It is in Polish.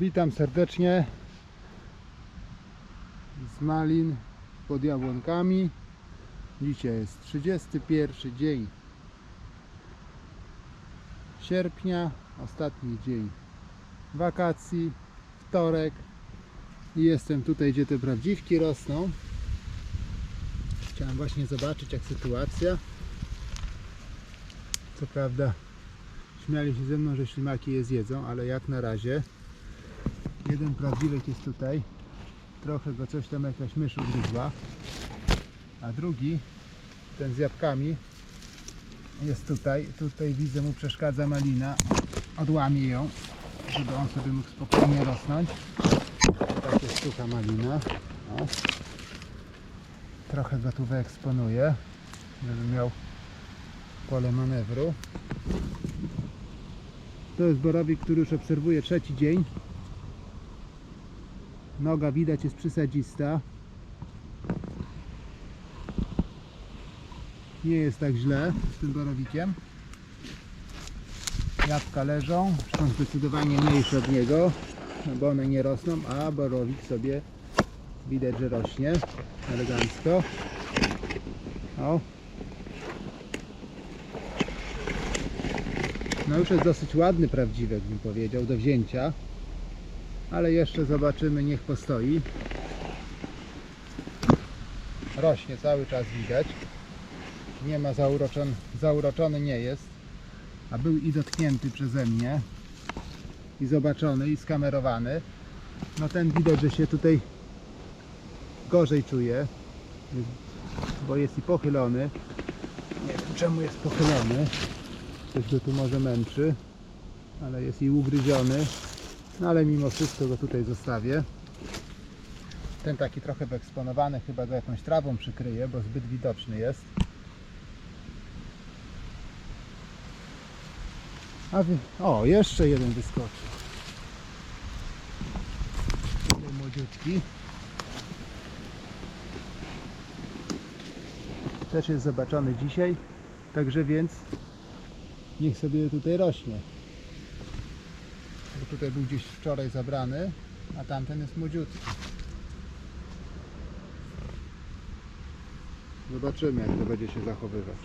Witam serdecznie z Malin pod Jabłonkami. Dzisiaj jest 31 dzień sierpnia, ostatni dzień wakacji, wtorek i jestem tutaj, gdzie te prawdziwki rosną. Chciałem właśnie zobaczyć jak sytuacja. Co prawda śmiali się ze mną, że ślimaki je zjedzą, ale jak na razie jeden prawdziwek jest tutaj. Trochę go coś tam jakaś mysz ugryzła. A drugi, ten z jabłkami, jest tutaj. Tutaj widzę mu przeszkadza malina. Odłamię ją, żeby on sobie mógł spokojnie rosnąć. Tak jest sucha malina. O. Trochę go tu wyeksponuję, żeby miał pole manewru. To jest borowik, który już obserwuję trzeci dzień. Noga widać jest przysadzista. Nie jest tak źle z tym borowikiem. Jabłka leżą, są zdecydowanie mniejsze od niego, bo one nie rosną, a borowik sobie widać, że rośnie elegancko. O. No już jest dosyć ładny prawdziwek bym powiedział do wzięcia. Ale jeszcze zobaczymy, niech postoi. Rośnie cały czas widać. Nie ma zauroczony, zauroczony nie jest. A był i dotknięty przeze mnie. I zobaczony, i skamerowany. No ten widać, że się tutaj gorzej czuje. Bo jest i pochylony. Nie wiem czemu jest pochylony. Coś go tu może męczy. Ale jest i ugryziony. No ale mimo wszystko go tutaj zostawię. Ten taki trochę wyeksponowany, chyba go jakąś trawą przykryję, bo zbyt widoczny jest. A wy... O, jeszcze jeden wyskoczył. Tutaj młodziutki. Też jest zobaczony dzisiaj, także więc niech sobie tutaj rośnie bo tutaj był gdzieś wczoraj zabrany, a tamten jest młodziutki. Zobaczymy jak to będzie się zachowywać.